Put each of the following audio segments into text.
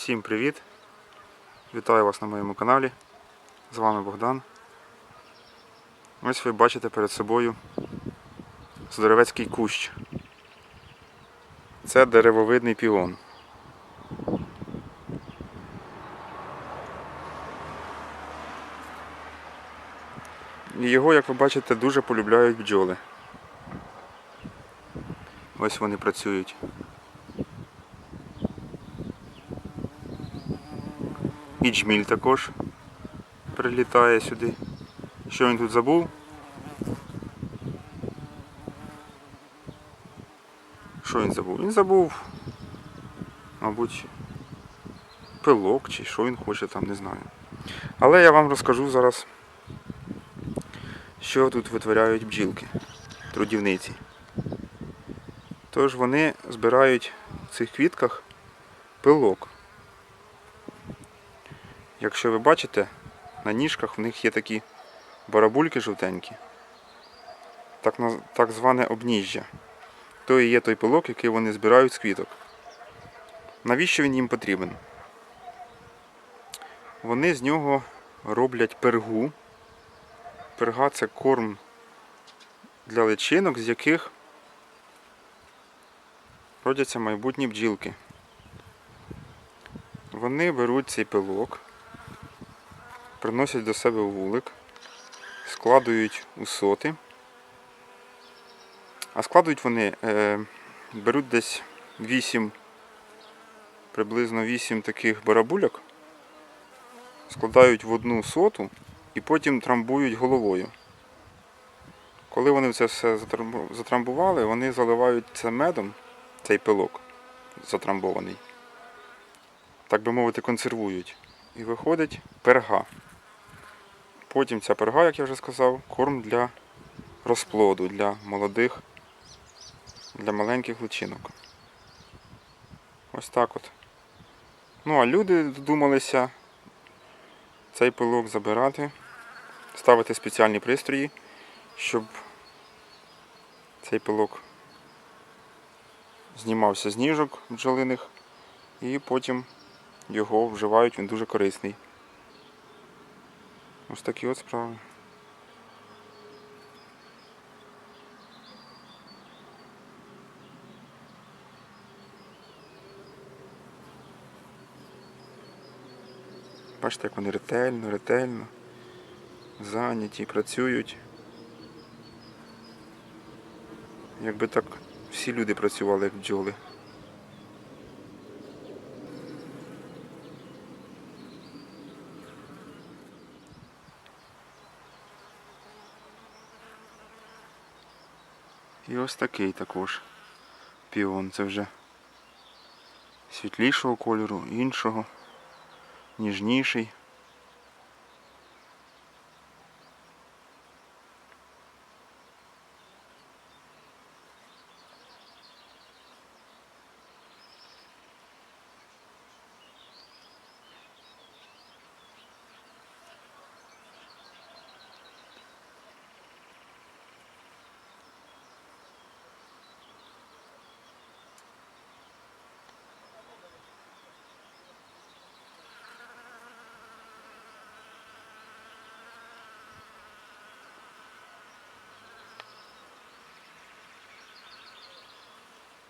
Всім привіт! Вітаю вас на моєму каналі. З вами Богдан. Ось ви бачите перед собою здоровецький кущ. Це деревовидний піон. І його, як ви бачите, дуже полюбляють бджоли. Ось вони працюють. І джміль також прилітає сюди. Що він тут забув? Що він забув? Він забув, мабуть, пилок чи що він хоче там, не знаю. Але я вам розкажу зараз, що тут витворяють бджілки, трудівниці. Тож вони збирають в цих квітках пилок. Якщо ви бачите, на ніжках в них є такі барабульки жовтенькі, так, так зване обніжжя. То і є той пилок, який вони збирають з квіток. Навіщо він їм потрібен? Вони з нього роблять пергу. Перга це корм для личинок, з яких родяться майбутні бджілки. Вони беруть цей пилок, приносять до себе вулик, складують у соти. А складують вони, е, беруть десь 8, приблизно 8 таких барабульок, складають в одну соту і потім трамбують головою. Коли вони це все затрамбували, вони заливають це медом, цей пилок затрамбований. Так би мовити, консервують. І виходить перга. Потім ця перга, як я вже сказав, корм для розплоду, для молодих, для маленьких личинок. Ось так от. Ну а люди додумалися цей пилок забирати, ставити спеціальні пристрої, щоб цей пилок знімався з ніжок бджолиних і потім його вживають, він дуже корисний. Ось такі от справи. Бачите, як вони ретельно, ретельно зайняті, працюють. Якби так всі люди працювали, як бджоли. І ось такий також піон. Це вже світлішого кольору, іншого, ніжніший.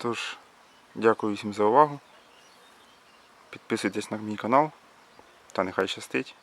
Тож, дякую всім за увагу. Підписуйтесь на мій канал та нехай щастить.